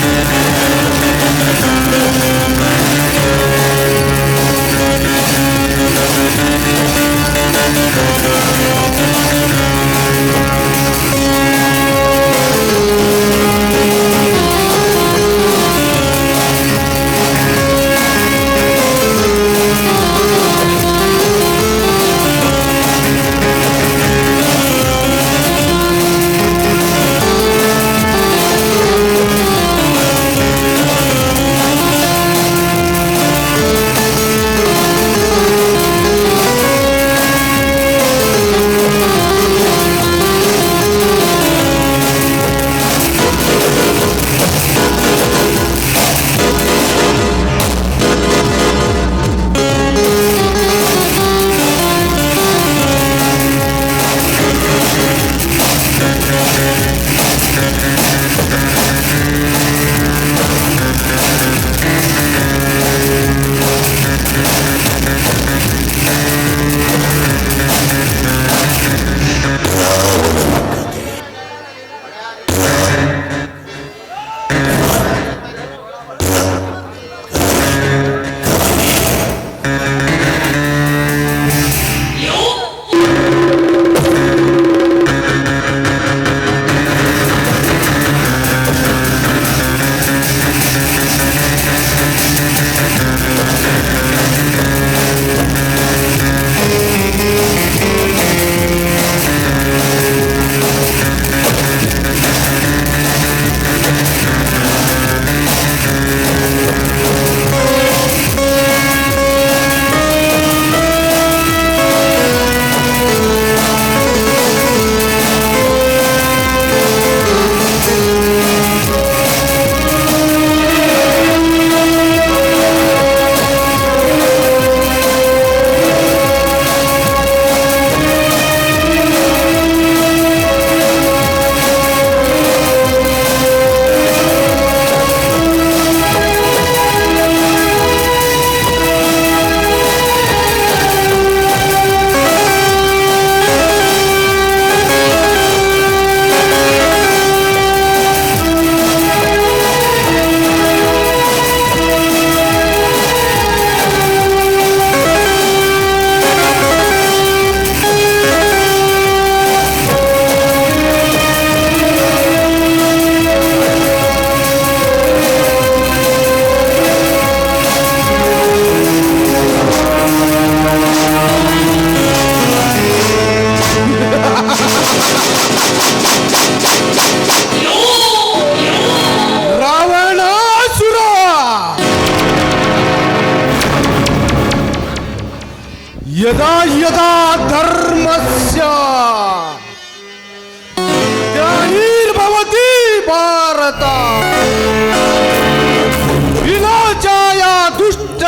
Yeah.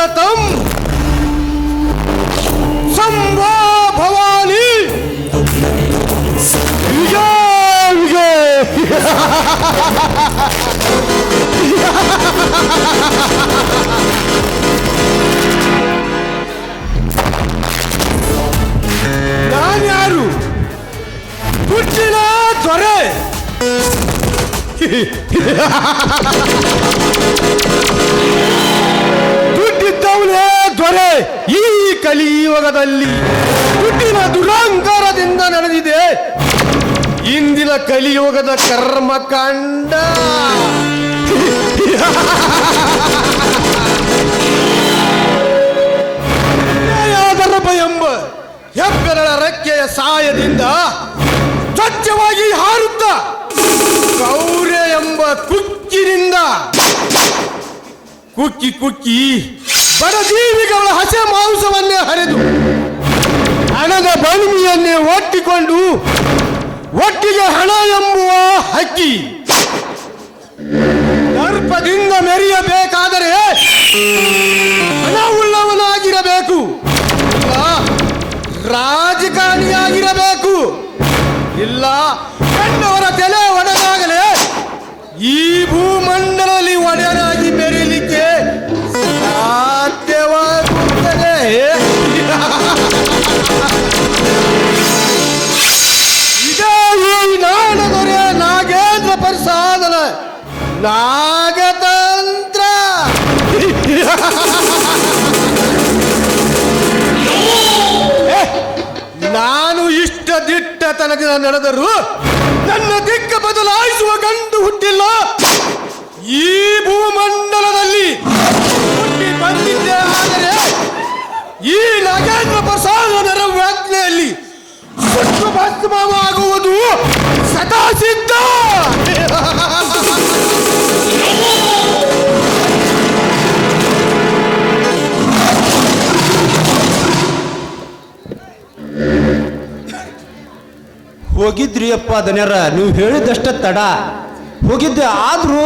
ದುಷ್ಟತಂ ಸಂಭಾ Bhavani ವಿಜಯ ವಿಜಯ ನಾನ್ಯಾರು ಹುಟ್ಟಿನ ದೊರೆ ದುಡ್ಡಿದ್ದವನೇ ದೊರೆ ಈ ಕಲಿಯುಗದಲ್ಲಿ ಹುಟ್ಟಿನ ದುರಾಂಕಾರದಿಂದ ನಡೆದಿದೆ. ಇಂದಿನ ಕಲಿಯುಗದ ಕರ್ಮಕಾಂಡ ನ್ಯಾಯಾಧರ್ಮ ಎಂಬ ಹೆಬ್ಬೆರಳ ರೆಕ್ಕೆಯ ಸಹಾಯದಿಂದ ಸ್ವಚ್ಛವಾಗಿ ಹಾರುತ್ತ ಕೌರೆ ಎಂಬ ಕುಕ್ಕಿನಿಂದ ಕುಕ್ಕಿ ಕುಕ್ಕಿ ಬಡಜೀವಿಗಳ ಹಸೆ ಮಾಂಸವನ್ನೇ ಹರಿದು ಹಣದ ಬಣಿಮಿಯನ್ನೇ ಒಟ್ಟಿಕೊಂಡು ಒಟ್ಟಿಗೆ ಹಣ ಎಂಬುವ ಹಕ್ಕಿ. ದರ್ಪದಿಂದ ಮೆರೆಯಬೇಕಾದರೆ ಹಣ ಉಳ್ಳವನಾಗಿರಬೇಕು ರಾಜಕಾರಣಿಯಾಗಿರಬೇಕು. ಇಲ್ಲ ಕಣ್ಣವರ ತಲೆ ಒಡೆದಾಗಲೇ ಈ ಭೂಮಂಡಲದಲ್ಲಿ ಒಡೆಯರಾಗಿ ಬೆರೀಲಿಕ್ಕೆ ಸಾಧ್ಯವಾಗುತ್ತದೆ. ಇದೇ ಈ ನಾಡದೊರೆ ನಾಗೇಂದ್ರ ಪ್ರಸಾದನ ನಾಗತಂತ್ರ. ನಾನು ಇಷ್ಟ ದಿಟ್ಟ ತನಕ ನಡೆದರು ನನ್ನ ದಿಕ್ಕ ಬದಲಾಯಿಸುವ ಗಂಡು ಹುಟ್ಟಿಲ್ಲ. ಈ ಭೂಮಂಡಲದಲ್ಲಿ ಹುಟ್ಟಿ ಬಂದಿದ್ದೆ ಆದರೆ ಈ ನಾಗೇಂದ್ರ ಪ್ರಸಾದನರ ವ್ಯಾಜ್ಞೆಯಲ್ಲಿ ಸುಟ್ಟು ಭಸ್ಮವಾಗುವುದು ಸದಾ ಸಿದ್ಧ. ಹೋಗಿದ್ರಿ ಅಪ್ಪ ಧನ್ಯರ ನೀವು ಹೇಳಿದಷ್ಟ ತಡ. ಹೋಗಿದ್ದೆ ಆದ್ರೂ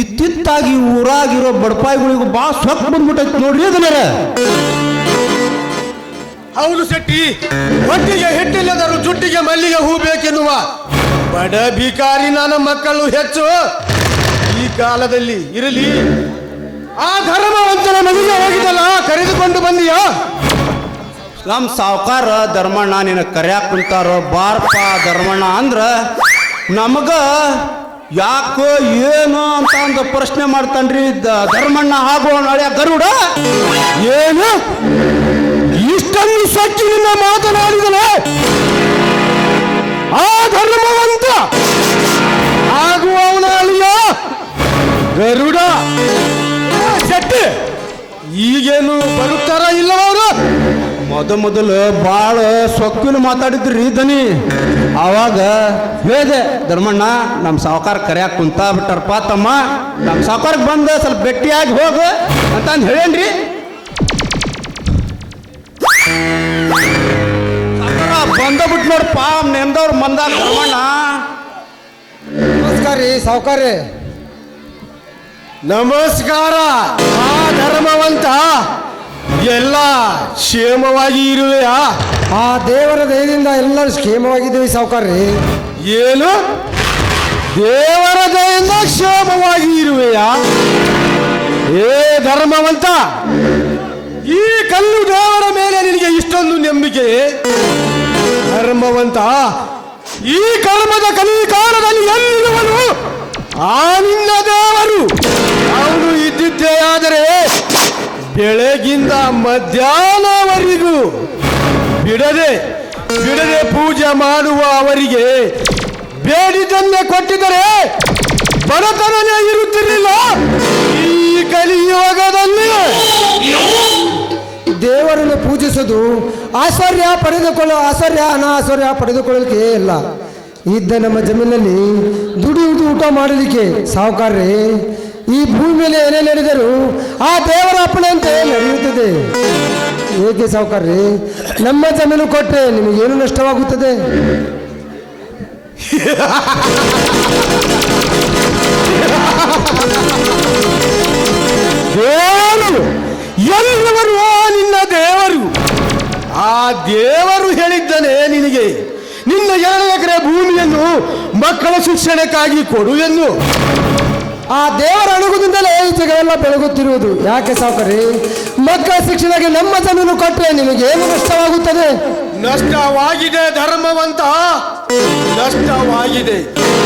ಇತ್ತಿತ್ತಾಗಿ ಊರಾಗಿರೋ ಬಡಪಾಯಿಗಳಿಗೂ ಬಾ ಸೊಕ್ಕ ಬಂದ್ಬಿಟ್ಟೈತಿ ನೋಡ್ರಿ ಅದನ್ನ ಹೌದು ಶೆಟ್ಟಿ ಒಟ್ಟಿಗೆ ಹಿಟ್ಟಿಲ್ಲದರೂ ಜುಟ್ಟಿಗೆ ಮಲ್ಲಿಗೆ ಹೂ ಬೇಕೆನ್ನುವ. ಬಡ ಭಿಕಾರಿ ನನ್ನ ಮಕ್ಕಳು ಹೆಚ್ಚು. ಈ ಕಾಲದಲ್ಲಿ ಇರಲಿ. ಆ ಧರ್ಮವಂತನ ಮನೆಗೆ ಹೋಗಿದಲ್ಲ ಕರೆದುಕೊಂಡು ಬಂದಿಯಾ? ನಮ್ಮ ಸಾವುಕಾರ ಧರ್ಮಣ್ಣ ನಿನ್ನ ಕರ್ಯಾಕ್ ಕುಂತಾರೋ ಬಾರಪ್ಪ ಧರ್ಮಣ್ಣ ಅಂದ್ರ ನಮಗ ಯಾಕೋ ಏನೋ ಅಂತ ಒಂದು ಪ್ರಶ್ನೆ ಮಾಡ್ತಾನ್ರಿ. ಧರ್ಮಣ್ಣ ಹಾಗೂ ನಾಳೆ ಗರುಡ. ಏನು? ಇಷ್ಟೊಂದು ಸಚ್ಚಿನಿಂದ ಮಾತನಾಡಿದನೆ. ಆ ಧರ್ಮವಂತ ಹಾಗೂ ಅವನ ಗರುಡ. ಶೆಟ್ಟಿ, ಈಗೇನು ಬರುತ್ತಾರ ಇಲ್ಲವರು ಮೊದ ಮೊದಲು ಭಾಳ ಸೊಕ್ಕಿನ ಮಾತಾಡಿದ್ರಿ ದನಿ. ಆವಾಗ ಹೇಳಿದೆ, ಧರ್ಮಣ್ಣ ನಮ್ಮ ಸಾವುಕಾರ ಕರ್ಯಾಕ್ ಕುಂತ ಬಿಟ್ಟಾರಪ್ಪ ತಮ್ಮ. ನಮ್ಮ ಸಾವುಕಾರಕ್ಕೆ ಬಂದು ಸ್ವಲ್ಪ ಭೇಟಿಯಾಗಿ ಹೋಗು ಅಂತ ಹೇಳೇನ್ರಿ? ಬಂದ ಬಿಟ್ಟು ನೋಡಪ್ಪ ನೆಮ್ದವ್ರು ಮಂದಾಗ, ಧರ್ಮಣ್ಣ, ನಮಸ್ಕಾರ ರೀ ಸಾವುಕಾರಿ. ನಮಸ್ಕಾರ. ಆ ಧರ್ಮವಂತ ಎಲ್ಲ ಕ್ಷೇಮವಾಗಿ ಇರುವೆಯಾ? ಆ ದೇವರ ದಯದಿಂದ ಎಲ್ಲರೂ ಕ್ಷೇಮವಾಗಿದ್ದೀವಿ ಸಾವುಕಾರ್ರಿ. ಏನು? ದೇವರ ದಯದಿಂದ ಕ್ಷೇಮವಾಗಿ ಇರುವೆಯಾ? ಏ ಧರ್ಮವಂತ ಈ ಕಲ್ಲು ದೇವರ ಮೇಲೆ ನಿನಗೆ ಇಷ್ಟೊಂದು ನಂಬಿಕೆ? ಧರ್ಮವಂತ ಈ ಕರ್ಮದ ಕಲಿಕಾಲದಲ್ಲಿ ಎಲ್ಲಿರುವನು? ಆ ನಿನ್ನ ದೇವರು. ಅವನು ಇದ್ದಿದ್ದೇ ಆದರೆ ಬೆಳಗಿಂದ ಮಧ್ಯಾಹ್ನವರೆಗೂ ಬಿಡದೆ ಬಿಡದೆ ಪೂಜೆ ಮಾಡುವ ಅವರಿಗೆ ಬೇಡಿದ್ದನ್ನೇ ಕೊಟ್ಟಿದರೆ ಬಡತನನೇ ಇರುತ್ತಿರಲಿಲ್ಲ. ಈ ಕಲಿಯುಗದಲ್ಲಿ ದೇವರನ್ನು ಪೂಜಿಸೋದು ಆಶ್ಚರ್ಯ ಪಡೆದುಕೊಳ್ಳೋ, ಆಶ್ಚರ್ಯ, ಅನಾಶ್ಚರ್ಯ ಪಡೆದುಕೊಳ್ಳಲಿಕ್ಕೆ ಇಲ್ಲ. ಇದ್ದ ನಮ್ಮ ಜಮೀನಲ್ಲಿ ದುಡಿಯುವುದು ಊಟ ಮಾಡಲಿಕ್ಕೆ ಸಾವುಕಾರ್ರಿ ಈ ಭೂಮಿ ಮೇಲೆ ಏನೇ ನಡೆದರೂ ಆ ದೇವರ ಅಪ್ಪಣೆಯಂತೆ ನಡೆಯುತ್ತದೆ. ಏಕೆ ಸಾವುಕಾರ್ರಿ? ನಮ್ಮ ಜಮೀನು ಕೊಟ್ಟರೆ ನಿಮಗೇನು ನಷ್ಟವಾಗುತ್ತದೆ? ದೇವರು ಎಲ್ಲವರು ನಿನ್ನ ದೇವರು. ಆ ದೇವರು ಹೇಳಿದ್ದಾನೆ ನಿನಗೆ, ನಿನ್ನ ಎರಡು ಎಕರೆ ಭೂಮಿಯನ್ನು ಮಕ್ಕಳ ಶಿಕ್ಷಣಕ್ಕಾಗಿ ಕೊಡು ಎಂದು. ಆ ದೇವರ ಅಣುಗುದಿಂದಲೇ ಈ ಜಗವೆಲ್ಲ ಬೆಳಗುತ್ತಿರುವುದು. ಯಾಕೆ ಸಾಕರಿ ಮಕ್ಕಳ ಶಿಕ್ಷಣಕ್ಕೆ ನಮ್ಮ ಜಮೀನು ಕೊಟ್ಟರೆ ಏನು ನಷ್ಟವಾಗುತ್ತದೆ? ನಷ್ಟವಾಗಿದೆ ಧರ್ಮವಂತ. ನಷ್ಟವಾಗಿದೆ.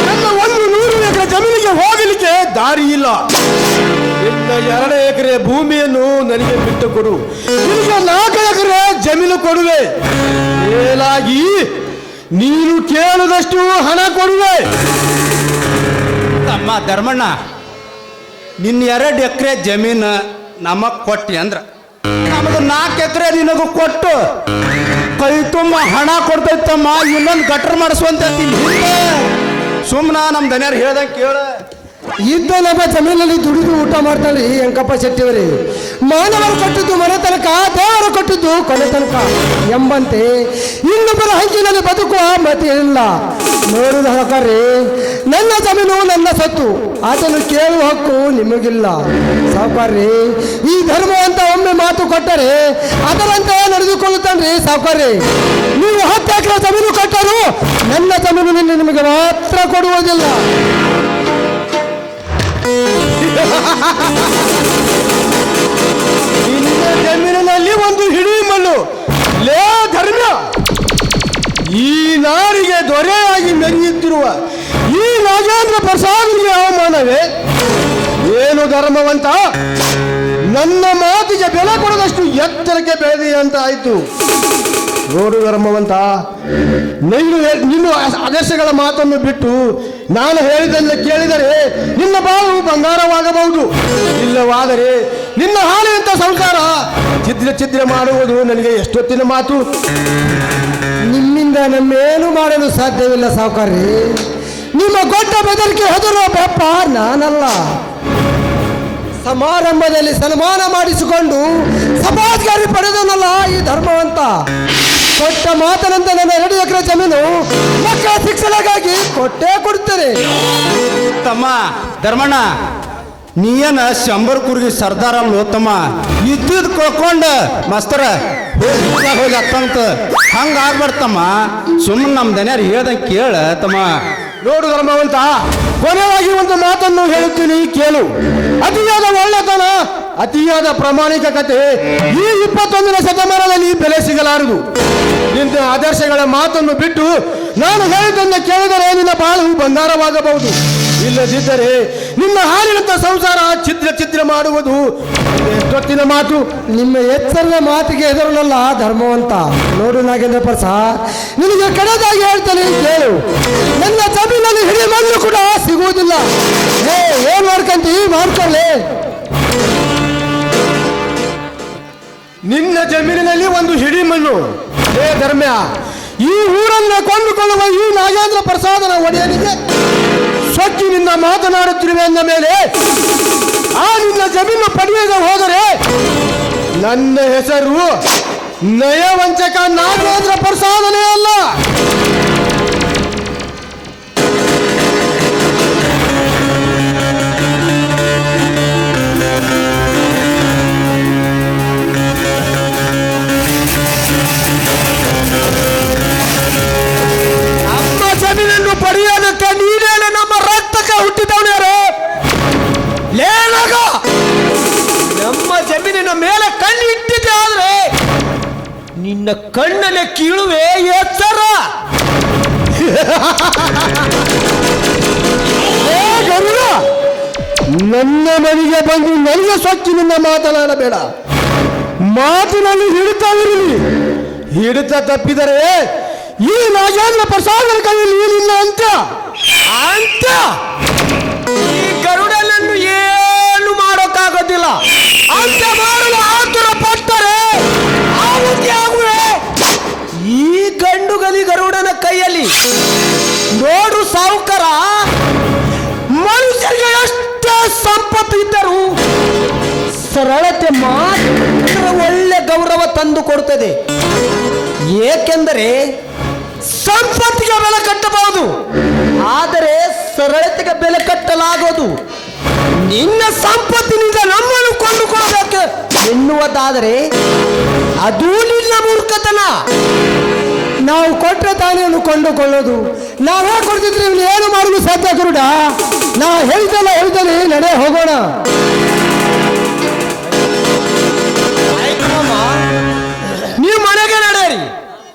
ನನ್ನ ಒಂದು ನೂರು ಎಕರೆ ಜಮೀನಿಗೆ ಹೋಗಲಿಕ್ಕೆ ದಾರಿ ಇಲ್ಲ. ನಿನ್ನ ಎರಡು ಎಕರೆ ಭೂಮಿಯನ್ನು ನನಗೆ ಬಿಟ್ಟು ಕೊಡು ನಿನಗೆ ನಾಲ್ಕು ಎಕರೆ ಜಮೀನು ಕೊಡುವೆ. ಮೇಲಾಗಿ ನೀನು ಕೇಳಿದಷ್ಟು ಹಣ ಕೊಡುವೆ. ತಮ್ಮ ಧರ್ಮಣ್ಣ, ನಿನ್ನ ಎರಡು ಎಕರೆ ಜಮೀನು ನಮಗ್ ಕೊಟ್ಟಿ ಅಂದ್ರ. ನಮಗ ನಾಲ್ಕು ಎಕರೆ ನಿನಗೂ ಕೊಟ್ಟು ಕೈ ತುಂಬ ಹಣ ಕೊಡ್ತೈತಮ್ಮ, ಇನ್ನೊಂದು ಗಟ್ರ ಮಾಡಿಸುವಂತ ಸುಮ್ಮನ ನಮ್ಮ ದನಿಯರು ಹೇಳ್ದಂಗೆ ಕೇಳ. ಇದ್ದ ನಮ್ಮ ಜಮೀನಲ್ಲಿ ದುಡಿದು ಊಟ ಮಾಡ್ತಾಳ್ರಿ ಅಂಕಪ್ಪ ಶೆಟ್ಟಿಯವರೇ. ಮಾನವರು ಕಟ್ಟಿದ್ದು ಮನೆ ತನಕ, ದೇವರು ಕೊಟ್ಟಿದ್ದು ಕೊನೆ ತನಕ. ಎಂಬಂತೆ ಇನ್ನೊಬ್ಬರ ಹಂಚಿನಲ್ಲಿ ಬದುಕುವ ಮತಿ ಇಲ್ಲ ನೋಡಿದ ಹಣಕಾರಿ ನನ್ನ ಜಮೀನು ನನ್ನ ಸತ್ತು. ಅದನ್ನು ಕೇಳುವ ಹಕ್ಕು ನಿಮಗಿಲ್ಲ. ಸಾವುಕಾರ್ರಿ, ಈ ಧರ್ಮ ಅಂತ ಒಮ್ಮೆ ಮಾತು ಕೊಟ್ಟರೆ ಅದರಂತೆ ನಡೆದುಕೊಳ್ಳುತ್ತಾನ್ರಿ ಸಾವುಕಾರ್ರಿ, ನೀವು ಹತ್ತು ಎಕರೆ ಜಮೀನು ಕಟ್ಟರು ನನ್ನ ಜಮೀನು ನಿಮಗೆ ಮಾತ್ರ ಕೊಡುವುದಿಲ್ಲ. ಜಮೀನಿನಲ್ಲಿ ಒಂದು ಹಿಡಿ ಮಣ್ಣು. ಲೇ ಧರ್ಮ ಈ ನಾರಿಗೆ ದೊರೆಯಾಗಿ ಮೆರೆಯುತ್ತಿರುವ ಈ ನಾಗೇಂದ್ರ ಪ್ರಸಾದ್ಗೆ ಅವಮಾನವೇ? ಏನು ಧರ್ಮವಂತ? ನನ್ನ ಮಾತಿಗೆ ಬೆಲೆ ಕೊಡದಷ್ಟು ಎತ್ತರಕ್ಕೆ ಬೆಳೆದಿ ಅಂತ ಆಯ್ತು ನೋಡು ಧರ್ಮವಂತ, ನೀನು ನಿನ್ನ ಆದರ್ಶಗಳ ಮಾತನ್ನು ಬಿಟ್ಟು ನಾನು ಹೇಳಿದ್ದನ್ನು ಕೇಳಿದರೆ ನಿನ್ನ ಬಾಳು ಬಂಗಾರವಾಗಬಹುದು. ಇಲ್ಲವಾದರೆ ನಿನ್ನ ಹಾಲಿನಂತ ಸಂಸಾರ ಛಿದ್ರ ಛಿದ್ರ ಮಾಡುವುದು ನನಗೆ ಎಷ್ಟೊತ್ತಿನ ಮಾತು? ನಿಮ್ಮಿಂದ ನಮ್ಮೇನು ಮಾಡಲು ಸಾಧ್ಯವಿಲ್ಲ ಸಾವುಕಾರಿ ನಿಮ್ಮ ಗೊಡ್ಡ ಬೆದರಿಕೆ ಹೆದರುವ ಬೆಪ್ಪ ನಾನಲ್ಲ. ಸಮಾರಂಭದಲ್ಲಿ ಸನ್ಮಾನ ಮಾಡಿಸಿಕೊಂಡು ಸಮಾಜಗಾರಿ ಪಡೆದನಲ್ಲ ಈ ಧರ್ಮವಂತ. ಕೊಟ್ಟ ಮಾತನಂತೆ ನನ್ನ ಎರಡು ಎಕರೆ ಜಮೀನು ಮಕ್ಕಳ ಶಿಕ್ಷಣಕ್ಕಾಗಿ ಕೊಟ್ಟೇ ಕೊಡ್ತೇನೆ ತಮ್ಮ ಧರ್ಮಣ್ಣ, ನೀಯನ ಶಂಬರ್ ಕುರ್ಗಿ ಸರ್ದಾರ ಲೋತಮ್ಮ ತಮ್ಮ ಇದ್ದಿದ್ ಕೊಳ್ಕೊಂಡ ಮಸ್ತರ ಹೋಗಿ ಅಕ್ಕಂತ ಹಂಗ ಆಗ್ಬಾರ್ದಮ್ಮ ಸುಮ್ಮನೆ ನಮ್ಮ ದನ್ಯಾರು ಹೇಳ್ದಂಗೆ ಕೇಳ ತಮ್ಮ. ನೋಡು ಧರ್ಮವಂತ ಕೊನೆಯಾಗಿ ಒಂದು ಮಾತನ್ನು ಹೇಳುತ್ತೀನಿ ಕೇಳು. ಅತಿಯಾದ ಒಳ್ಳೆತನ, ಅತಿಯಾದ ಪ್ರಾಮಾಣಿಕ ಕತೆ, ಈ ಇಪ್ಪತ್ತೊಂದನೇ ಶತಮಾನದಲ್ಲಿ ಬೆಲೆ ಸಿಗಲಾರದು. ನಿನ್ನ ಆದರ್ಶಗಳ ಮಾತನ್ನು ಬಿಟ್ಟು ನಾನು ಹೇಳಿದ್ದನ್ನು ಕೇಳಿದರೆ ನಿನ್ನ ಬಾಳು ಬಂಗಾರವಾಗಬಹುದು. ಇಲ್ಲದಿದ್ದರೆ ನಿನ್ನ ಹಾಲಿನಂತ ಸಂಸಾರ ಛಿದ್ರ ಛಿದ್ರ ಮಾಡುವುದು. ಎಷ್ಟೊತ್ತಿನ ಮಾತು, ನಿಮ್ಮ ಎಚ್ಚರದ ಮಾತಿಗೆ ಹೆದರಲಲ್ಲ ಧರ್ಮವಂತ. ನೋಡು ನಾಗೇಂದ್ರ ಪ್ರಸಾದ್, ನಿನಗೆ ಕಡೆದಾಗಿ ಹೇಳ್ತೇನೆ ಕೇಳು. ನನ್ನ ಜಮೀನಲ್ಲಿ ಹಿಡಿ ಮಣ್ಣು ಕೂಡ ಸಿಗುವುದಿಲ್ಲ. ಏ ಏನ್ ಮಾಡ್ಕಂತಿ? ಮಾಡ್ಕೊಳ್ಳಿ. ನಿನ್ನ ಜಮೀನಿನಲ್ಲಿ ಒಂದು ಹಿಡಿ ಮಣ್ಣು. ಏ ಧರ್ಮ್ಯ, ಈ ಊರನ್ನ ಕೊಂಡುಕೊಳ್ಳುವ ಈ ನಾಗೇಂದ್ರ ಪ್ರಸಾದನ ಒಡೆಯನಿಗೆ ಸೊಕ್ಕಿನಿಂದ ಮಾತನಾಡುತ್ತಿರುವೆ ಎಂದ ಮೇಲೆ ಆ ನಿನ್ನ ಜಮೀನು ಪಡೆಯದ ಹೋದರೆ ನನ್ನ ಹೆಸರು ನಯವಂಚಕ ನಾಗೇಂದ್ರ ಪ್ರಸಾದನೇ ಅಲ್ಲ. ಹುಟ್ಟಿದವನು ಯಾರು? ಲೇನಾಗ! ನಮ್ಮ ಜಮೀನಿನ ಮೇಲೆ ಕಣ್ಣು ಇಟ್ಟಿದ್ದೆ ಆದ್ರೆ ನಿನ್ನ ಕಣ್ಣಲ್ಲಿ ಕೀಳುವೆ ಎತ್ತರ. ನನ್ನ ಮನೆಗೆ ಬಂದು ನನಗೆ ಸೊಕ್ಕಿನಿಂದ ಮಾತನಾಡಬೇಡ. ಮಾತಿನಲ್ಲಿ ಹಿಡಿತವಿರಲಿ ಹಿಡಿತ ತಪ್ಪಿದರೆ ಈ ನಾಗೇಂದ್ರ ಪ್ರಸಾದರ ಕೈಯಲ್ಲಿ ನಿನ್ನ ಅಂತ ಅಂತ್ಯ! ಅಂತ್ಯ ಮಾಡಲು ಆತುರ ಪಟ್ಟರೆ. ಈ ಗಂಡುಗಲಿ ಗರುಡನ ಕೈಯಲ್ಲಿ ನೋಡು ಸಾವುಕಾರ, ಮನುಷ್ಯರಿಗೆ ಎಷ್ಟೇ ಸಂಪತ್ತು ಇದ್ದರೂ ಸರಳತೆ ಮಾತ್ರ ಒಳ್ಳೆ ಗೌರವ ತಂದು ಕೊಡುತ್ತದೆ ಏಕೆಂದರೆ ಸಂಪತ್ತಿಗೆ ಬೆಲೆ ನಿನ್ನ ಸಂಪತ್ತಿನಿಂದ ನಮ್ಮನ್ನು ಕೊಂಡುಕೊಳ್ಳಬೇಕು ಎನ್ನುವುದಾದರೆ ಅದು ನಿನ್ನ ಮೂರ್ಖತನ. ನಾವು ಕೊಟ್ಟರೆ ತಾನೇ ಅವನು ಕೊಂಡುಕೊಳ್ಳೋದು. ನಾವು ಕೊಡ್ತಿದ್ರೆ ಇವನು ಏನು ಮಾಡಲು ಸಾಧ್ಯ ಗುರುಡ ನಾ ಹೇಳ್ತಲ್ಲ ಹೇಳ್ತೇನೆ ನಡೆ ಹೋಗೋಣ. ನೀವು ಮನೆಗೆ ನಡೆಯಿರಿ.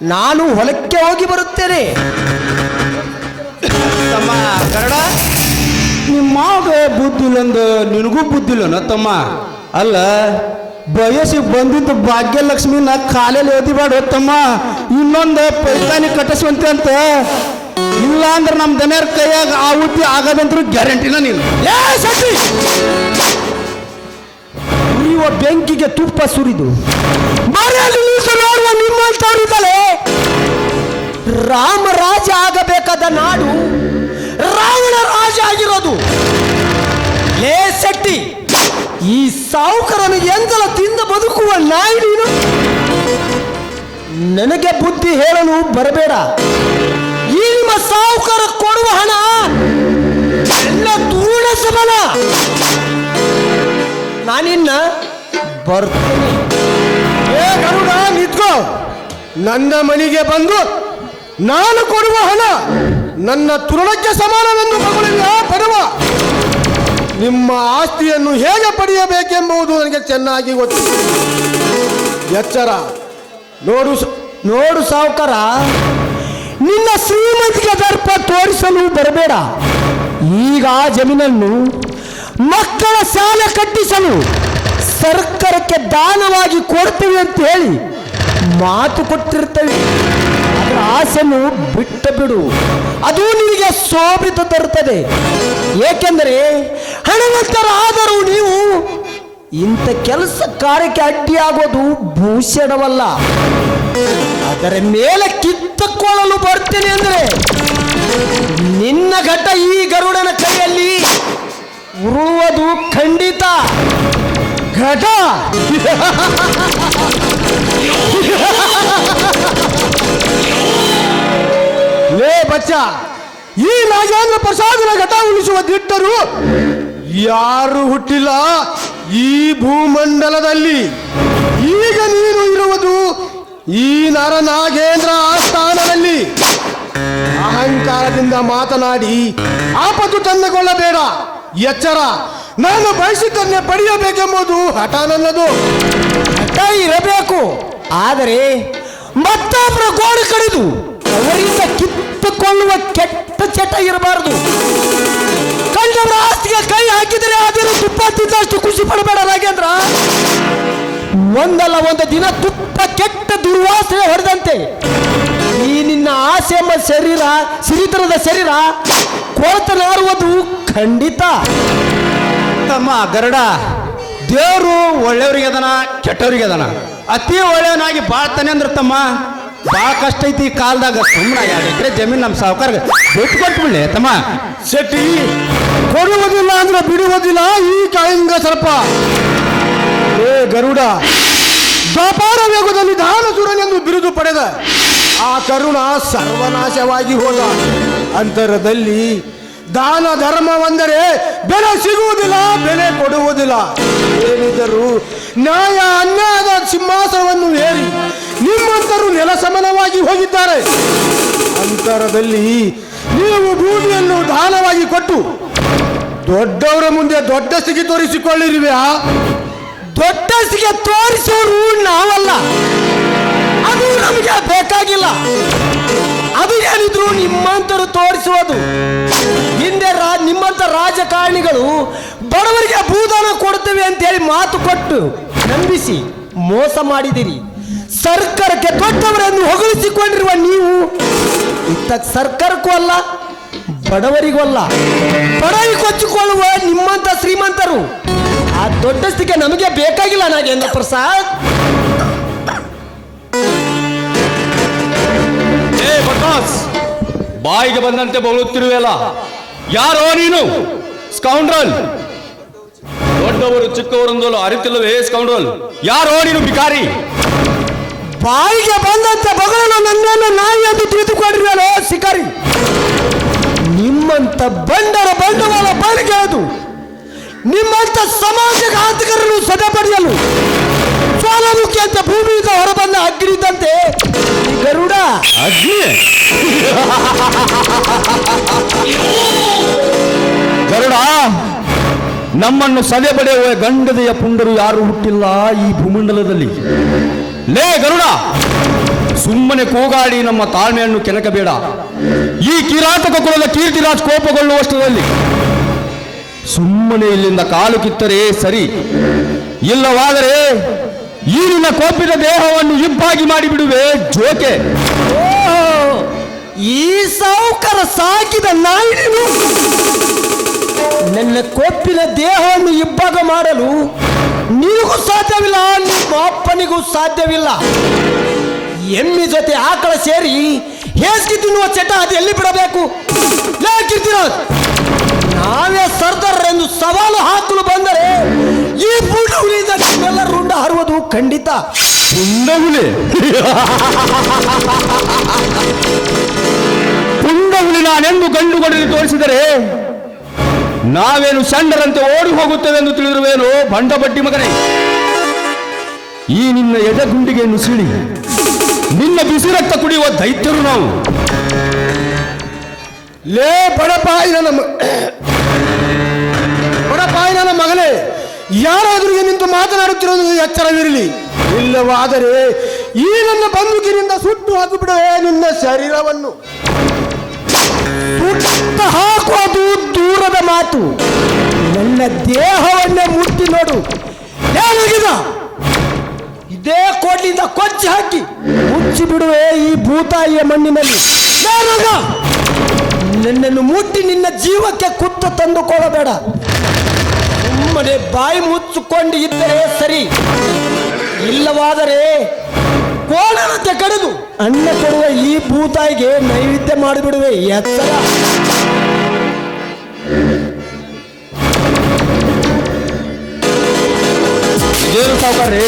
ನಾನು ಹೊಲಕ್ಕೆ ಹೋಗಿ ಬರುತ್ತೇನೆ. ತಮ್ಮ ನಿಮ್ಮಾಗ ಬುದ್ಧಿ ಇಲ್ಲಂದ ನಿನಗೂ ಬುದ್ಧಿ ಇಲ್ಲನ ತಮ್ಮ ಅಲ್ಲ, ಬಯಸಿಗೆ ಬಂದಿದ್ದು ಭಾಗ್ಯಲಕ್ಷ್ಮಿನ ಕಾಲಲ್ಲಿ ಓದಿಬೇಡ ತಮ್ಮ ಇನ್ನೊಂದು ಪೈಸಾನಿ ಕಟ್ಟಿಸುವಂತೆ ಅಂತ. ಇಲ್ಲ ಅಂದ್ರೆ ನಮ್ಮ ದನಿಯರ ಕೈಯಾಗ ಆಹುತಿ ಆಗದಂತರೂ ಗ್ಯಾರಂಟಿನ ನೀನು. ಏ ಬೆಂಕಿಗೆ ತುಪ್ಪ ಸುರಿದು ನೋಡುವ ನಿಮ್ಮಂತವರಿದ್ದಲೇ ರಾಮ ರಾಜ ಆಗಬೇಕಾದ ನಾಡು ರಾವಣ ರಾಜ ಆಗಿರೋದು. ಲೇ ಶೆಟ್ಟಿ, ಈ ಸಾವುಕರನ್ನು ಎಂದಲ ತಿಂದ ಬದುಕುವ ನಾಯಿ ನೀನು? ನನಗೆ ಬುದ್ಧಿ ಹೇಳಲು ಬರಬೇಡ. ಈ ನಿಮ್ಮ ಸಾವುಕಾರ ಕೊಡುವ ಹಣ ಎಲ್ಲ ತೂಣ ಸಬಲ ನಾನಿನ್ನ ಬರ್ತೇನೆ. ಏ ಗರುಡ ನಿಂತ್ಕೋ. ನನ್ನ ಮನೆಗೆ ಬಂದು ನಾನು ಕೊಡುವ ಹಣ. ನನ್ನ ತುರುಳಕ್ಕೆ ಸಮಾನವೆಂದು ಮಗಳಿಲ್ಲ ಪಡುವ ನಿಮ್ಮ ಆಸ್ತಿಯನ್ನು ಹೇಗೆ ಪಡೆಯಬೇಕೆಂಬುದು ನನಗೆ ಚೆನ್ನಾಗಿ ಗೊತ್ತು ಎಚ್ಚರ, ನೋಡು ನೋಡು ಸಾವುಕಾರ, ನಿನ್ನ ಶ್ರೀಮಂತಿಗೆ ದರ್ಪ ತೋರಿಸಲು ಬರಬೇಡ. ಈಗ ಜಮೀನನ್ನು ಮಕ್ಕಳ ಸಾಲ ಕಟ್ಟಿಸಲು ಸರ್ಕಾರಕ್ಕೆ ದಾನವಾಗಿ ಕೊಡ್ತೀವಿ ಅಂತ ಹೇಳಿ ಮಾತು ಕೊಟ್ಟಿರ್ತೇವೆ. ಆಸೆಯನ್ನು ಬಿಟ್ಟು ಬಿಡು. ಅದು ನಿನಗೆ ಶೋಭಿತ ತರುತ್ತದೆ. ಏಕೆಂದರೆ ಹಣವಂತರಾದರೂ ನೀವು ಇಂಥ ಕೆಲಸ ಕಾರ್ಯಕ್ಕೆ ಅಡ್ಡಿಯಾಗೋದು ಭೂಷಣವಲ್ಲ. ಅದರ ಮೇಲೆ ಕಿತ್ತುಕೊಳ್ಳಲು ಬರ್ತೇನೆ ಅಂದರೆ ನಿನ್ನ ಘಟ ಈ ಗರುಡನ ಕೈಯಲ್ಲಿ ಉರುಳುವುದು ಖಂಡಿತ. ಘಟ. ಬಚ್ಚ ಈ ನಾಗೇಂದ್ರ ಪ್ರಸಾದನ ಘಟ ಉಳಿಸುವ ದಿಟ್ಟರು ಯಾರು ಹುಟ್ಟಿಲ್ಲ ಈ ಭೂಮಂಡಲದಲ್ಲಿ. ಈಗ ನೀನು ಇರುವುದು ಈ ನರ ನಾಗೇಂದ್ರ ಆಸ್ಥಾನದಲ್ಲಿ. ಅಹಂಕಾರದಿಂದ ಮಾತನಾಡಿ ಆಪತ್ತು ತಂದುಕೊಳ್ಳಬೇಡ. ಎಚ್ಚರ. ನಾನು ಬಯಸಿದ್ದನ್ನೇ ಪಡೆಯಬೇಕೆಂಬುದು ಹಠ ನನ್ನದು. ಹಠ ಇರಬೇಕು. ಆದರೆ ಮತ್ತೊಬ್ಬರ ಗೋಡು ಕಡಿದು ಅವರಿಂದ ಕಿತ್ತುಕೊಳ್ಳುವ ಕೆಟ್ಟ ಚಟ ಇರಬಾರದು. ಕಂಡವರ ಆಸ್ತಿಗೆ ಕೈ ಹಾಕಿದರೆ ಆದರೂ ತುಪ್ಪ ತಿಂದಷ್ಟು ಖುಷಿ ಪಡಬೇಡ ರಾಗೇಂದ್ರ ಒಂದಲ್ಲ ಒಂದು ದಿನ ತುಪ್ಪ ಕೆಟ್ಟ ದುರ್ವಾಸನೆ ಹೊಡೆದಂತೆ. ಈ ನಿನ್ನ ಆಸೆ ಎಂಬ ಶರೀರ, ಸಿರಿತನದ ಶರೀರ ಕೊಳತನಾರುವುದು ಖಂಡಿತ. ತಮ್ಮ ಗರಡ, ದೇವರು ಒಳ್ಳೆಯವ್ರಿಗೆ ಅದನ ಕೆಟ್ಟವ್ರಿಗೆ ಅದನ ಅತಿ ಒಳ್ಳೆಯವನಾಗಿ ಬಾಳ್ತಾನೆ ಅಂದ್ರೆ ತಮ್ಮ ಭಾಳ ಕಷ್ಟ ಐತಿ ಈ ಕಾಲದಾಗ ಸುಮ್ಮನೆ ಎರಡು ಎಕರೆ ಜಮೀನು ನಮ್ಮ ಸಾವುಕಾರ್ಗೆ ಬಿಟ್ಟು ಕೊಟ್ಬಿಡ್ಲಿ, ತಮ್ಮ. ಶೆಟ್ಟಿ, ಕೊಡುವುದಿಲ್ಲ ಅಂದ್ರೆ ಬಿಡುವುದಿಲ್ಲ, ಈ ಕಾಯಿಂಗ ಸ್ವಲ್ಪ ಏ ಗರುಡ, ವ್ಯಾಪಾರ ವೇಗದಲ್ಲಿ ದಾನಸುರನೆಂದು ಬಿರುದು ಪಡೆದ. ಆ ಕರುಣ ಸರ್ವನಾಶವಾಗಿ ಹೋದ. ಅಂತರದಲ್ಲಿ ದಾನ ಧರ್ಮವೆಂದರೆ ಬೆಲೆ ಸಿಗುವುದಿಲ್ಲ, ಬೆಲೆ ಕೊಡುವುದಿಲ್ಲ. ಏನಿದ್ದರೂ ನ್ಯಾಯ ಅನ್ಯಾಯದ ಸಿಂಹಾಸನವನ್ನು ಏರಿ ನಿಮ್ಮಂತರು ನೆಲ ಸಮನವಾಗಿ ಹೋಗಿದ್ದಾರೆ. ಅಂತರದಲ್ಲಿ ನೀವು ಭೂಮಿಯನ್ನು ದಾನವಾಗಿ ಕೊಟ್ಟು ದೊಡ್ಡವರ ಮುಂದೆ ದೊಡ್ಡ ಸಿಗಿ ತೋರಿಸಿಕೊಳ್ಳಿರುವ. ದೊಡ್ಡ ದೊಡ್ಡಸಿಗೆ ತೋರಿಸೋರು ನಾವಲ್ಲ. ಅದು ನಮಗೆ ಬೇಕಾಗಿಲ್ಲ. ಅದು ಏನಿದ್ರು ನಿಮ್ಮಂತರು ತೋರಿಸುವುದು. ಹಿಂದೆ ರಾ ನಿಮ್ಮಂತ ರಾಜಕಾರಣಿಗಳು ಬಡವರಿಗೆ ಭೂದಾನ ಕೊಡ್ತೇವೆ ಅಂತೇಳಿ ಮಾತು ಕೊಟ್ಟು ನಂಬಿಸಿ ಮೋಸ ಮಾಡಿದಿರಿ. ಸರ್ಕಾರಕ್ಕೆ ದೊಡ್ಡವರನ್ನು ಹೊಗಳಿಸಿಕೊಂಡಿರುವ ನೀವು, ಇತ್ತ ಸರ್ಕಾರಕ್ಕೂ ಅಲ್ಲ, ಬಡವರಿಗೂ ಅಲ್ಲ, ಬಡವರಿಗೆ ಕೊಚ್ಚಿಕೊಳ್ಳುವ ನಿಮ್ಮಂತ ಶ್ರೀಮಂತರು, ಆ ದೊಡ್ಡ ಸ್ಥಿತಿಗೆ ನಮಗೆ ಬೇಕಾಗಿಲ್ಲ ನಾಗೇಂದ್ರ ಪ್ರಸಾದ್. ಬಾಯಿಗೆ ಬಂದಂತೆ ಬೊಗಳುತ್ತಿರುವೆಲ್ಲ ಯಾರೋ ನೀನು? ಸ್ಕೌಂಡ್ರಲ್ ದೊಡ್ಡವರು ಚಿಕ್ಕವರೊಂದಲು ಅರಿತಿಲ್ಲವೇ ಸ್ಕೌಂಡ್ರಲ್ ಯಾರೋ ನೀನು ಬಿಕಾರಿ ಬಾಯಿಗೆ ಬಂದಂತೆ ಬಗಳನ್ನು ನನ್ನನ್ನು ನಾಯಿ ಎಂದು ತಿಳಿದುಕೊಂಡಿರುವಲ್ಲೋ ಶಿಕಾರಿ? ನಿಮ್ಮಂತ ಬಂಡರ ಬಂಡವಾಳ ಬಾಳಿಗೆ ಅದು ನಿಮ್ಮಂತ ಸಮಾಜಘಾತಕರನ್ನು ಸದೆ ಪಡೆಯಲು ಜ್ವಾಲಾಮುಖಿ ಅಂತ ಭೂಮಿಯಿಂದ ಹೊರಬಂದ ಅಗ್ನಿದಂತೆ ಗರುಡ. ಅಗ್ನಿ? ಗರುಡ, ನಮ್ಮನ್ನು ಸದೆ ಪಡೆಯುವ ಗಂಡದೆಯ ಪುಂಡರು ಯಾರು ಹುಟ್ಟಿಲ್ಲ ಈ ಭೂಮಂಡಲದಲ್ಲಿ. ಲೇ ಗರುಡ, ಸುಮ್ಮನೆ ಕೂಗಾಡಿ ನಮ್ಮ ತಾಳ್ಮೆಯನ್ನು ಕೆಣಕಬೇಡ. ಈ ಕಿರಾತಕ ಕುಲದ ಕೀರ್ತಿರಾಜ್ ಕೋಪಗೊಳ್ಳುವಷ್ಟರಲ್ಲಿ ಸುಮ್ಮನೆ ಇಲ್ಲಿಂದ ಕಾಲು ಕಿತ್ತರೆ ಸರಿ. ಇಲ್ಲವಾದರೆ ಈ ನಿನ್ನ ಕೋಪಿದ ದೇಹವನ್ನು ಇಬ್ಬಾಗಿ ಮಾಡಿಬಿಡುವೆ ಜೋಕೆ. ಈ ಸಾವುಕರ ಸಾಕಿದ ನಾಯಿ ನೀನು ನನ್ನ ಕೋಪಿನ ದೇಹವನ್ನು ಇಬ್ಬಾಗ ಮಾಡಲು ನಿನಗೂ ಸಾಧ್ಯವಿಲ್ಲ, ನಿಮ್ಮ ಅಪ್ಪನಿಗೂ ಸಾಧ್ಯವಿಲ್ಲ. ಎಮ್ಮಿ ಜೊತೆ ಆಕಳ ಸೇರಿ ಹೇಸಿಗೆ ತಿನ್ನುವ ಚಟ ಅದು ಎಲ್ಲಿ ಬಿಡಬೇಕು? ನಾವೇ ಸರ್ದಾರರೆಂದು ಸವಾಲು ಹಾಕಲು ಬಂದರೆ ಈ ಬುಡವುಳಿಂದ ನಿಮ್ಮೆಲ್ಲ ರುಂಡ ಹರುವುದು ಖಂಡಿತ. ಪುಂಡಹುಲಿ. ಪುಂಡಹುಲಿ ನಾನೆಂದು ಗಂಡುಗೊಡಲಿ ತೋರಿಸಿದರೆ ನಾವೇನು ಸಣ್ಣರಂತೆ ಓಡಿ ಹೋಗುತ್ತೇವೆ ಎಂದು ತಿಳಿದಿರುವೇನು ಬಂಡಬಟ್ಟಿ ಮಗನೇ. ಈ ನಿನ್ನ ಎದೆಗುಂಡಿಗೆ ನುಸಿಳಿ ನಿನ್ನ ಬಿಸಿ ರಕ್ತ ಕುಡಿಯುವ ದೈತ್ಯರು ನಾವು. ಲೇ ಬಡಪಾಯಿನ ನಮ್ಮ ಬಡಪಾಯಿನ ಬಡಪಾಯಿ ನನ್ನ ಮಗನೇ, ಯಾರಾದ್ರೂ ನಿಂತು ಮಾತನಾಡುತ್ತಿರೋದು ಎಚ್ಚರವಿರಲಿ. ಇಲ್ಲವಾದರೆ ಈ ನನ್ನ ಬಂದೂಕಿನಿಂದ ಸುಟ್ಟು ಹಾಕಿಬಿಡುವೆ ನಿನ್ನ ಶರೀರವನ್ನು. ಹಾಕುವುದು ದೂರದ ಮಾತು. ನನ್ನ ದೇಹವನ್ನೇ ಮುಟ್ಟಿ ನೋಡು. ಏನಾಗಿದ? ಇದೇ ಕೋಟ್ಲಿಂದ ಕೊಚ್ಚಿ ಹಾಕಿ. ಮುಚ್ಚಿ ಬಿಡುವೆ ಈ ಭೂತಾಯಿಯ ಮಣ್ಣಿನಲ್ಲಿ. ನಿನ್ನನ್ನು ಮುಟ್ಟಿ ನಿನ್ನ ಜೀವಕ್ಕೆ ಕುತ್ತು ತಂದುಕೊಳ್ಳಬೇಡ. ಸುಮ್ಮನೆ ಬಾಯಿ ಮುಚ್ಚಿಕೊಂಡು ಇದ್ದರೆ ಸರಿ. ಇಲ್ಲವಾದರೆ ಕೋಣನಂತೆ ಕಡಿದು ಅನ್ನ ಕೊಡುವ ಈ ಭೂತಾಯಿಗೆ ನೈವೇದ್ಯ ಮಾಡಿಬಿಡುವೆ, ಎತ್ತರ. ಇದೇನು ಸಾವುಕಾರ್ರಿ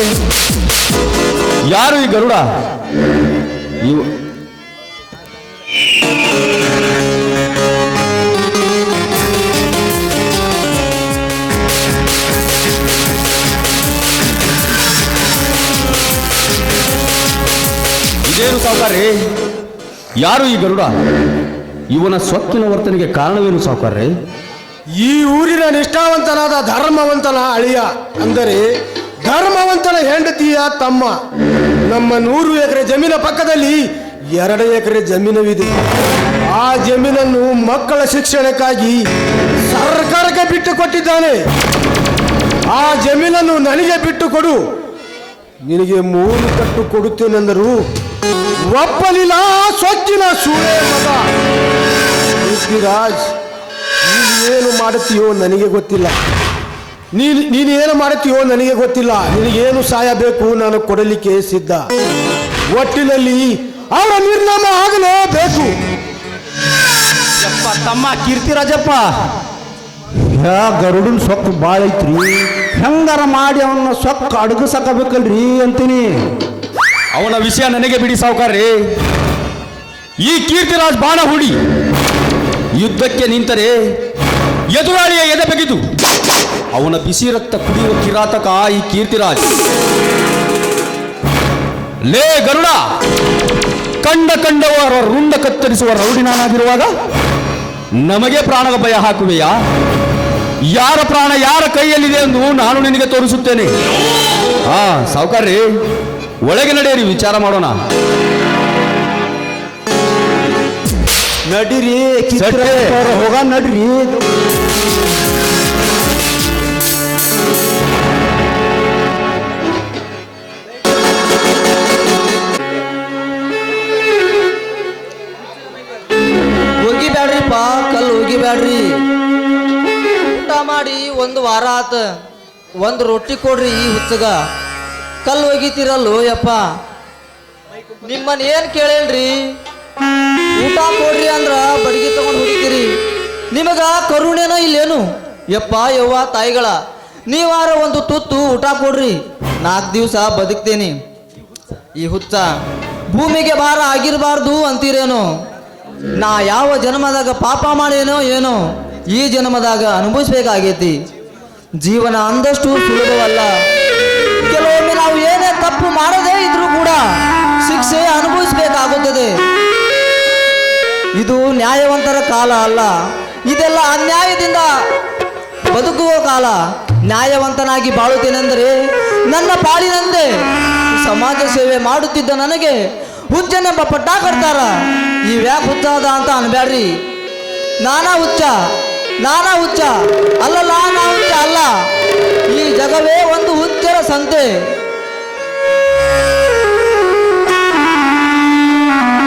ಯಾರು ಈ ಗರುಡ? ಇವು ಇದೇನು ಸಾವುಕಾರ್ರಿ ಯಾರು ಈ ಗರುಡ? ಇವನ ಸ್ವತ್ತಿನ ವರ್ತನೆಗೆ ಕಾರಣವೇನು ಸಾವುಕಾರ್ರಿ ಈ ಊರಿನ ನಿಷ್ಠಾವಂತನಾದ ಧರ್ಮವಂತನ ಅಳಿಯ ಅಂದರೆ ಧರ್ಮವಂತನ ಹೆಂಡತಿಯ ತಮ್ಮ ನಮ್ಮ ನೂರು ಎಕರೆ ಜಮೀನ ಪಕ್ಕದಲ್ಲಿ ಎರಡು ಎಕರೆ ಜಮೀನವಿದೆ. ಆ ಜಮೀನನ್ನು ಮಕ್ಕಳ ಶಿಕ್ಷಣಕ್ಕಾಗಿ ಸರ್ಕಾರಕ್ಕೆ ಬಿಟ್ಟು ಕೊಟ್ಟಿದ್ದಾನೆ. ಆ ಜಮೀನನ್ನು ನನಗೆ ಬಿಟ್ಟು ಕೊಡು. ನಿನಗೆ ಮೂರು ಕಟ್ಟು ಕೊಡುತ್ತೇನೆಂದರು ಒಪ್ಪಲಿಲ್ಲ. ಸ್ವಚ್ಛಿನ ಸೂರ್ಯ ಮಗ. ನೀನು ಏನು ಮಾಡುತ್ತೀಯೋ ನನಗೆ ಗೊತ್ತಿಲ್ಲ. ನೀನು ನೀನು ಏನು ಮಾಡುತ್ತೀಯೋ ನನಗೆ ಗೊತ್ತಿಲ್ಲ. ನಿನಗೇನು ಸಹಾಯ ಬೇಕು ನಾನು ಕೊಡಲಿಕ್ಕೆ ಸಿದ್ಧ. ಒಟ್ಟಿನಲ್ಲಿ ಅವರ ನಿರ್ನಾಮ ಆಗಲೇಬೇಕು. ಯಪ್ಪ ತಮ್ಮ ಕೀರ್ತಿರಾಜಪ್ಪ ಯಾ ಗರುಡನ್ ಸೊಕ್ಕು ಭಾಳ ಐತ್ರಿ. ಹೆಂಗಾರ ಮಾಡಿ ಅವನ ಸೊಕ್ಕು ಅಡಗಿಸಕಬೇಕಲ್ರಿ ಅಂತೀನಿ. ಅವನ ವಿಷಯ ನನಗೆ ಬಿಡಿ ಸಾವುಕಾರ್ರಿ. ಈ ಕೀರ್ತಿರಾಜ್ ಬಾಣ ಹುಡಿ. ಯುದ್ಧಕ್ಕೆ ನಿಂತರೆ ಎದುರಾಳಿಯ ಎದೆ ಬಗೆದು. ಅವನ ಬಿಸಿ ರಕ್ತ ಕುಡಿಯುವ ಕಿರಾತಕ ಈ ಕೀರ್ತಿರಾಜ್. ಲೇ ಗರುಡ! ಕಂಡ ಕಂಡವರ ರುಂಡ ಕತ್ತರಿಸುವ ರೌಡಿ ನಾನಾಗಿರುವಾಗ ನಮಗೆ ಪ್ರಾಣದ ಭಯ ಹಾಕುವೆಯಾ? ಯಾರ ಪ್ರಾಣ ಯಾರ ಕೈಯಲ್ಲಿದೆ ಎಂದು ನಾನು ನಿನಗೆ ತೋರಿಸುತ್ತೇನೆ. ಹಾ ಸಾವುಕಾರ್ರಿ ಒಳಗೆ ನಡೆಯಿರಿ ವಿಚಾರ ಮಾಡೋಣ. ನಡಿರಿ. ಹೋಗ ನಡ್ರಿ. ಒಂದು ವಾರ ಆತ ಒಂದು ರೊಟ್ಟಿ ಕೊಡ್ರಿ ಈ ಹುಚ್ಚಗ. ಕಲ್ಲು ಒಗಿತೀರಲ್ಲೋ ಯಪ್ಪ. ನಿಮ್ಮನ್ನ ಏನ್ ಕೇಳೇನ್ರಿ ಊಟ ಕೊಡ್ರಿ ಅಂದ್ರ ಬಡಗಿ ತಗೊಂಡು ಹೋಗ್ತೀರಿ ನಿಮಗ ಕರುಣೆನ ಇಲ್ಲೇನು? ಯಪ್ಪ ಯವ್ವ ತಾಯಿಗಳ, ನೀವಾರ ಒಂದು ತುತ್ತು ಊಟ ಕೊಡ್ರಿ. ನಾಲ್ಕು ದಿವಸ ಬದುಕ್ತೇನೆ. ಈ ಹುಚ್ಚ, ಭೂಮಿಗೆ ಭಾರ ಆಗಿರಬಾರ್ದು ಅಂತೀರೇನು? ನಾ ಯಾವ ಜನ್ಮದಾಗ ಪಾಪ ಮಾಡೇನೋ ಏನೋ, ಈ ಜನ್ಮದಾಗ ಅನುಭವಿಸ್ಬೇಕಾಗೈತಿ. ಜೀವನ ಅಂದಷ್ಟು ಸುಲಭವಲ್ಲ. ಕೆಲವೊಮ್ಮೆ ನಾವು ಏನೇ ತಪ್ಪು ಮಾಡದೇ ಇದ್ರೂ ಕೂಡ ಶಿಕ್ಷೆ ಅನುಭವಿಸಬೇಕಾಗುತ್ತದೆ. ಇದು ನ್ಯಾಯವಂತರ ಕಾಲ ಅಲ್ಲ. ಇದೆಲ್ಲ ಅನ್ಯಾಯದಿಂದ ಬದುಕುವ ಕಾಲ. ನ್ಯಾಯವಂತನಾಗಿ ಬಾಳುತ್ತೇನೆಂದರೆ ನನ್ನ ಪಾಲಿನಂತೆ ಸಮಾಜ ಸೇವೆ ಮಾಡುತ್ತಿದ್ದ ನನಗೆ ಹುಚ್ಚನೆಂಬ ಪಟ್ಟ ಈ ಇವ್ಯಾಕೆ ಹುಚ್ಚಾದ ಅಂತ ಅನ್ಬ್ಯಾಡ್ರಿ. ನಾನಾ ಹುಚ್ಚ. ನಾನಾ ಹುಚ್ಚ. ಅಲ್ಲ ನಾ ಹುಚ್ಚ ಅಲ್ಲ. ಈ ಜಗವೇ ಒಂದು ಹುಚ್ಚರ ಸಂತೆ.